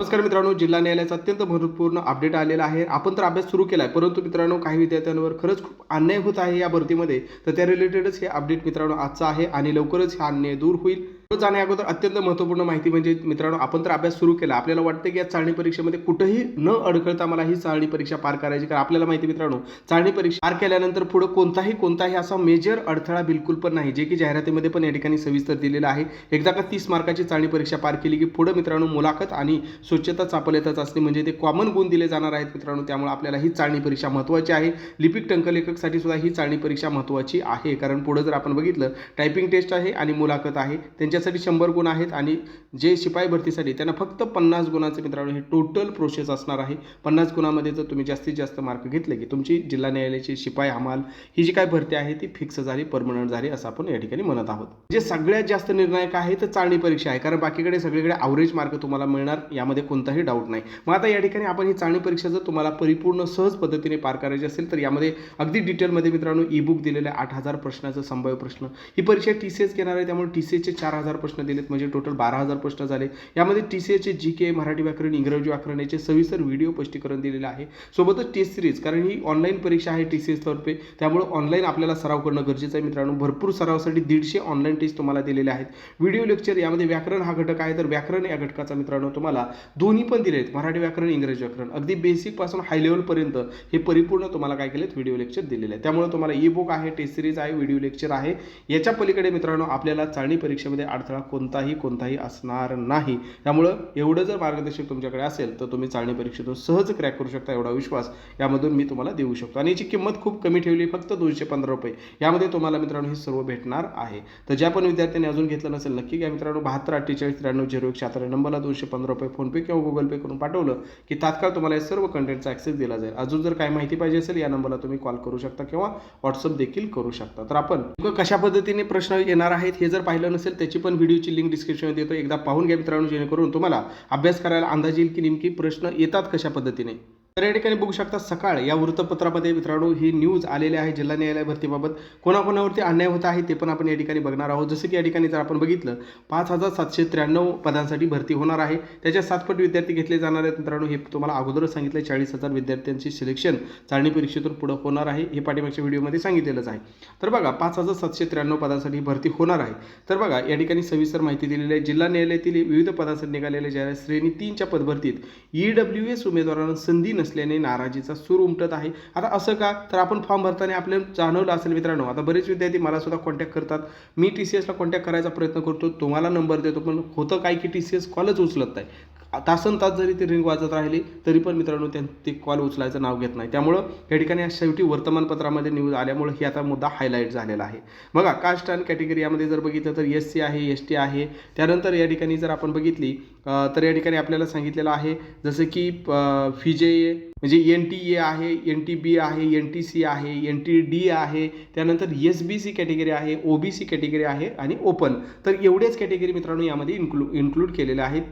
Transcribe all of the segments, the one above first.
नमस्कार मित्रांनो जिल्हा न्यायालयाचा अत्यंत महत्त्वपूर्ण अपडेट आलेला आहे. आपण तर अभ्यास सुरू केला आहे परंतु मित्रांनो काही विद्यार्थ्यांवर खरंच खूप अन्याय होत आहे या भरतीमध्ये. तर त्या रिलेटेडच हे अपडेट मित्रांनो आजचं आहे आणि लवकरच हा अन्याय दूर होईल. जाण्या अगोदर अत्यंत महत्त्वपूर्ण माहिती म्हणजे मित्रांनो आपण तर अभ्यास सुरू केला. आपल्याला वाटतं की या चाळणी परीक्षेमध्ये कुठंही न अडखळता मला ही चाळणी परीक्षा पार करायची. कारण आपल्याला माहिती मित्रांनो चाळणी परीक्षा पार केल्यानंतर पुढे कोणताही कोणताही असा मेजर अडथळा बिलकुल पण नाही जे की जाहिरातीमध्ये पण या ठिकाणी सविस्तर दिलेलं आहे. एकदा का तीस मार्काची चाळणी परीक्षा पार केली की पुढे मित्रांनो मुलाखत आणि स्वच्छता चापल्यातच चाचणी म्हणजे ते कॉमन गुण दिले जाणार आहेत मित्रांनो त्यामुळे आपल्याला ही चाळणी परीक्षा महत्त्वाची आहे. लिपिक टंकलेखकसाठी सुद्धा ही चाळणी परीक्षा महत्त्वाची आहे. कारण पुढे जर आपण बघितलं टायपिंग टेस्ट आहे आणि मुलाखत आहे. त्यांच्या त्यांच्यासाठी शंभर गुण आहेत आणि जे शिपाई भरतीसाठी त्यांना फक्त पन्नास गुणांचे मित्रांनो हे टोटल प्रोसेस असणार आहे. पन्नास गुणामध्ये जर तुम्ही जास्तीत जास्त मार्क घेतले की तुमची जिल्हा न्यायालयाची शिपाई हमाल ही जी काय भरती आहे ती फिक्स झाली परमनंट झाली असं आपण या ठिकाणी म्हणत आहोत. जे सगळ्यात जास्त निर्णायक आहे तर चाळणी परीक्षा आहे कारण बाकीकडे सगळीकडे ॲव्हरेज मार्क तुम्हाला मिळणार यामध्ये कोणताही डाऊट नाही. मग आता या ठिकाणी आपण ही चाळणी परीक्षा जर तुम्हाला परिपूर्ण सहज पद्धतीने पार करायची असेल तर यामध्ये अगदी डिटेलमध्ये मित्रांनो ई बुक दिलेलं आहे आठ हजार प्रश्नाचं संभाव्य प्रश्न. ही परीक्षा टी सी एस घेणार आहे त्यामुळे टी सी एसचे चार हजार प्रश्न दिलेत म्हणजे टोटल बारा हजार प्रश्न झाले. यामध्ये टी सी एचे जी के मराठी व्याकरण इंग्रजी व्याकरण याचे सविस्तर व्हिडिओ स्पष्टीकरण दिलेलं आहे. सोबतच टेस्ट सिरीज कारण ही ऑनलाईन परीक्षा आहे टी सी एसतर्फे त्यामुळे ऑनलाईन आपल्याला सराव करणं गरजेचं आहे मित्रांनो. भरपूर सरावासाठी दीडशे ऑनलाईन टेस्ट तुम्हाला दिलेले आहेत. व्हिडिओ लेक्चर यामध्ये व्याकरण हा घटक आहे. तर व्याकरण या घटकाचा मित्रांनो तुम्हाला दोन्ही पण दिले आहेत मराठी व्याकरण इंग्रजी व्याकरण. अगदी बेसिकपासून हाय लेवलपर्यंत हे परिपूर्ण तुम्हाला काय केलेत? व्हिडिओ लेक्चर दिलेले आहे त्यामुळे तुम्हाला ई बुक आहे टेस्ट सिरीज आहे व्हिडिओ लेक्चर आहे. याच्या पलीकडे मित्रांनो आपल्याला चाळणी परीक्षेमध्ये अडथळा कोणताही कोणताही असणार नाही. त्यामुळं एवढं जर मार्गदर्शक तुमच्याकडे असेल तर तुम्ही चाळणी परीक्षेतून सहज क्रॅक करू शकता एवढा विश्वास यामधून मी तुम्हाला देऊ शकतो. आणि याची किंमत खूप कमी ठेवली फक्त दोनशे पंधरा रुपये. यामध्ये तुम्हाला मित्रांनो हे सर्व भेटणार आहे. तर ज्या पण विद्यार्थ्यांनी अजून घेतलं नसेल नक्की घ्या मित्रांनो. बहात्तर अठ्ठेचाळीस त्र्याण्णव झिरो एक शहात्तर नंबरला दोनशे पंधरा रुपये फोनपे किंवा गुगल पे करून पाठवलं की तात्काळ तुम्हाला या सर्व कंटेंटचा ॲक्सेस दिला जाईल. अजून जर काय माहिती पाहिजे असेल या नंबरला तुम्ही कॉल करू शकता किंवा व्हॉट्सअप देखील करू शकता. तर आपण कशा पद्धतीने प्रश्न येणार आहेत हे जर पाहिलं नसेल त्याची पण व्हिडिओची लिंक डिस्क्रिप्शनमध्ये देतो एकदा पाहून घ्या मित्रांनो जेणेकरून तुम्हाला अभ्यास करायला अंदाज येईल की नेमकी प्रश्न येतात कशा पद्धतीने. तर या ठिकाणी बघू शकता सकाळ या वृत्तपत्रामध्ये मित्रांनो ही न्यूज आलेली आहे जिल्हा न्यायालय भरतीबाबत. कोणाकोणावरती अन्याय होत आहे ते पण आपण या ठिकाणी बघणार आहोत. जसं की या ठिकाणी जर आपण बघितलं पाच हजार सातशे त्र्याण्णव पदांसाठी भरती होणार आहे. त्याच्या सातपट विद्यार्थी घेतले जाणार आहेत. मित्रांनो हे तुम्हाला अगोदरच सांगितलं चाळीस हजार विद्यार्थ्यांची सिलेक्शन चाळणी परीक्षेतून पुढं होणार आहे. हे पाठीमागच्या व्हिडिओमध्ये सांगितलेलंच आहे. तर बघा पाच हजार सातशे त्र्याण्णव पदांसाठी भरती होणार आहे. तर बघा या ठिकाणी सविस्तर माहिती दिलेली आहे. जिल्हा न्यायालयातील विविध पदांसाठी निघालेल्या ज्या श्रेणी तीनच्या पदभरतीत ई डब्ल्यू एस उमेदवारांना संधी नसल्याने नाराजीचा सूर उमटत आहे. आता असं का? तर आपण फॉर्म भरताना आपल्याला जाणवलं असेल मित्रांनो. आता बरेच विद्यार्थी मला सुद्धा कॉन्टॅक्ट करतात. मी टी सी एसला कॉन्टॅक्ट करायचा प्रयत्न करतो. तुम्हाला नंबर देतो. पण होतं काय की टी सी एस कॉलच उचलत नाही. तासन तास जरी ती रिंग वाजत राहिली तरी पण मित्रांनो त्यां ती कॉल उचलायचं नाव घेत नाही. त्यामुळं या ठिकाणी शेवटी वर्तमानपत्रामध्ये न्यूज आल्यामुळे ही आता मुद्दा हायलाईट झालेला आहे. बघा कास्ट अँड कॅटेगरी यामध्ये जर बघितलं तर एस सी आहे एस टी आहे. त्यानंतर या ठिकाणी जर आपण बघितली तर या ठिकाणी आपल्याला सांगितलेलं आहे जसं की फिजे म्हणजे एन टी ए आहे एन टी बी आहे एन टी सी आहे एन टी डी आहे. त्यानंतर एस बी सी कॅटेगरी आहे ओ बी सी कॅटेगरी आहे आणि ओपन तर एवढेच कॅटेगरी मित्रांनो यामध्ये इन्क्लू इन्क्लूड केलेले आहेत.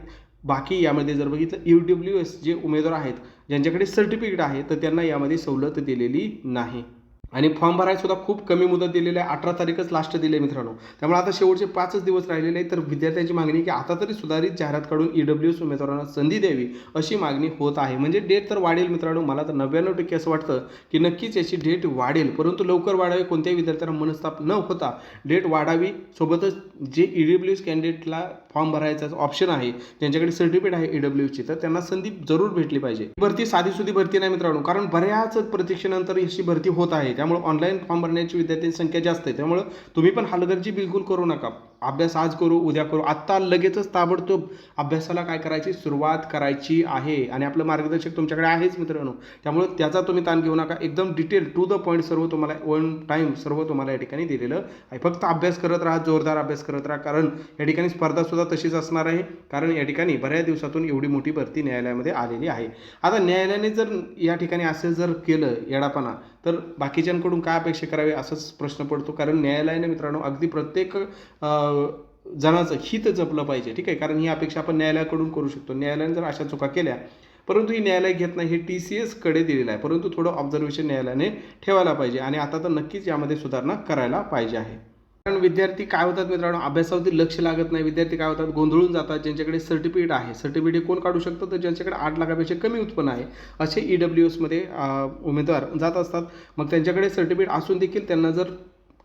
बाकी यामध्ये जर बघितलं यू डब्ल्यू एस जे उमेदवार आहेत ज्यांच्याकडे सर्टिफिकेट आहे तर त्यांना यामध्ये सवलत दिलेली नाही. आणि फॉर्म भरायला सुद्धा खूप कमी मुदत दिलेली आहे. अठरा तारीखच लास्ट दिले मित्रांनो. त्यामुळे आता शेवटचे पाचच दिवस राहिलेले आहेत. तर विद्यार्थ्यांची मागणी की आता तरी सुधारित जाहिरात काढून ई डब्ल्यू एस उमेदवारांना संधी द्यावी अशी मागणी होत आहे. म्हणजे डेट तर वाढेल मित्रांनो. मला तर नव्याण्णव टक्के असं वाटतं की नक्कीच याची डेट वाढेल. परंतु लवकर वाढावी कोणत्याही विद्यार्थ्यांना मनस्ताप न होता डेट वाढावी. सोबतच जे ई डब्ल्यू एस कॅन्डिडेटला फॉर्म भरायचा ऑप्शन आहे ज्यांच्याकडे सर्टिफिकेट आहे ई डब्ल्यू एसची तर त्यांना संधी जरूर भेटली पाहिजे. भरती साधी सुधी भरती नाही मित्रांनो. कारण बऱ्याच प्रतीक्षेनंतर अशी भरती होत आहे. त्यामुळे ऑनलाईन फॉर्म भरण्याची विद्यार्थ्यांची संख्या जास्त आहे. त्यामुळे तुम्ही पण हलगर्जी बिलकुल करू नका. अभ्यास आज करू उद्या करू. आत्ता लगेचच ताबडतोब अभ्यासाला काय करायची? सुरुवात करायची आहे. आणि आपलं मार्गदर्शक तुमच्याकडे आहेच मित्रांनो. त्यामुळे त्याचा तुम्ही ताण घेऊ नका. एकदम डिटेल टू द पॉईंट सर्व तुम्हाला वन टाईम सर्व तुम्हाला या ठिकाणी दिलेलं आहे. फक्त अभ्यास करत राहा जोरदार अभ्यास करत राहा. कारण या ठिकाणी स्पर्धासुद्धा तशीच असणार आहे. कारण या ठिकाणी बऱ्याच दिवसातून एवढी मोठी भरती न्यायालयामध्ये आलेली आहे. आता न्यायालयाने जर या ठिकाणी असं जर केलं येडापणा तर बाकीच्यांकडून काय अपेक्षा करावी? असंच प्रश्न पडतो. कारण न्यायालयाने मित्रांनो अगदी प्रत्येक जणाचं हित जपलं पाहिजे ठीक आहे? कारण ही अपेक्षा आपण न्यायालयाकडून करू शकतो. न्यायालयाने जर अशा चुका केल्या परंतु ही न्यायालय घेत नाही हे टी सी एसकडे दिलेलं आहे. परंतु थोडं ऑब्झर्वेशन न्यायालयाने ठेवायला पाहिजे आणि आता तर नक्कीच यामध्ये सुधारणा करायला पाहिजे आहे. कारण विद्यार्थी काय होतात मित्रांनो? अभ्यासावरती लक्ष लागत नाही. विद्यार्थी काय होतात? गोंधळून जातात. ज्यांच्याकडे सर्टिफिकेट आहे सर्टिफिकेट कोण काढू शकतं? तर ज्यांच्याकडे आठ लाखापेक्षा कमी उत्पन्न आहे असे ई डब्ल्यू एसमध्ये उमेदवार जात असतात. मग त्यांच्याकडे सर्टिफिकेट असून देखील त्यांना जर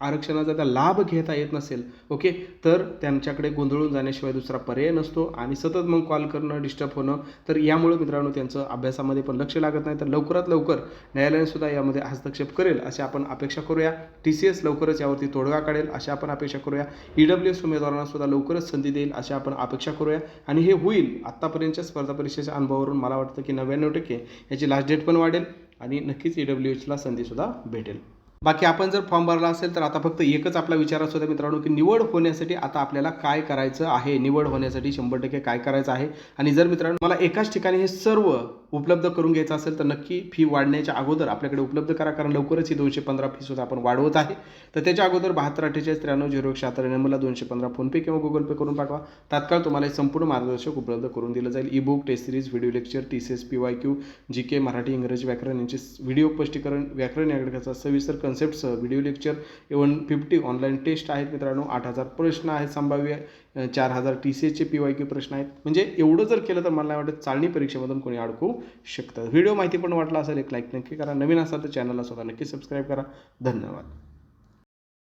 आरक्षणाचा त्या लाभ घेता येत नसेल ओके? तर त्यांच्याकडे गोंधळून जाण्याशिवाय दुसरा पर्याय नसतो आणि सतत मग कॉल करणं डिस्टर्ब होणं तर यामुळे मित्रांनो त्यांचं अभ्यासामध्ये पण लक्ष लागत नाही. तर लवकरात लवकर न्यायालयाने सुद्धा यामध्ये हस्तक्षेप करेल अशी आपण अपेक्षा करूया. टी सी एस लवकरच यावरती तोडगा काढेल अशी आपण अपेक्षा करूया. ई डब्ल्यू एस उमेदवारांना सुद्धा लवकरच संधी देईल अशी आपण अपेक्षा करूया. आणि हे होईल आत्तापर्यंतच्या स्पर्धा परीक्षेच्या अनुभवावरून मला वाटतं की नव्याण्णव टक्के याची लास्ट डेट पण वाढेल आणि नक्कीच ई डब्ल्यू एचला संधीसुद्धा भेटेल. बाकी आपण जर फॉर्म भरला असेल तर आता फक्त एकच आपला विचार असतो त्या मित्रांनो की निवड होण्यासाठी आता आपल्याला काय करायचं आहे? निवड होण्यासाठी शंभर टक्के काय करायचं आहे? आणि जर मित्रांनो मला एकाच ठिकाणी हे सर्व उपलब्ध करून घ्यायचं असेल तर नक्की फी वाढण्याच्या अगोदर आपल्याकडे उपलब्ध करा. कारण लवकरच ही दोनशे पंधरा फी सुद्धा आपण वाढवत आहे. तर त्याच्या अगोदर बहात्तर अठ्ठेचाळीस त्र्याण्णव झिरो एक शहात्तर नंबरला दोनशे पंधरा फोनपे किंवा गुगल पे करून पाठवा. तात्काळ तुम्हाला हे संपूर्ण मार्गदर्शक उपलब्ध करून दिलं जाईल. E book test series video lecture T C S P Y Q G K Marathi इंग्रजी व्याकरण यांचे व्हिडिओ स्पष्टीकरण व्याकरण या सविस्तर कन्सेप्टसह video lecture even fifty online test आहेत मित्रांनो. आठ हजार प्रश्न आहेत संभाव्य. चार हजार टी सी एसचे पी वाय क्यू प्रश्न आहेत. म्हणजे एवढं जर केलं तर मला नाही वाटत चालणी परीक्षेमधून कोणी अडकू शकतं. व्हिडिओ माहिती पण वाटला असेल एक लाईक नक्की करा. नवीन असाल तर चॅनलला स्वतः नक्की सबस्क्राईब करा. धन्यवाद.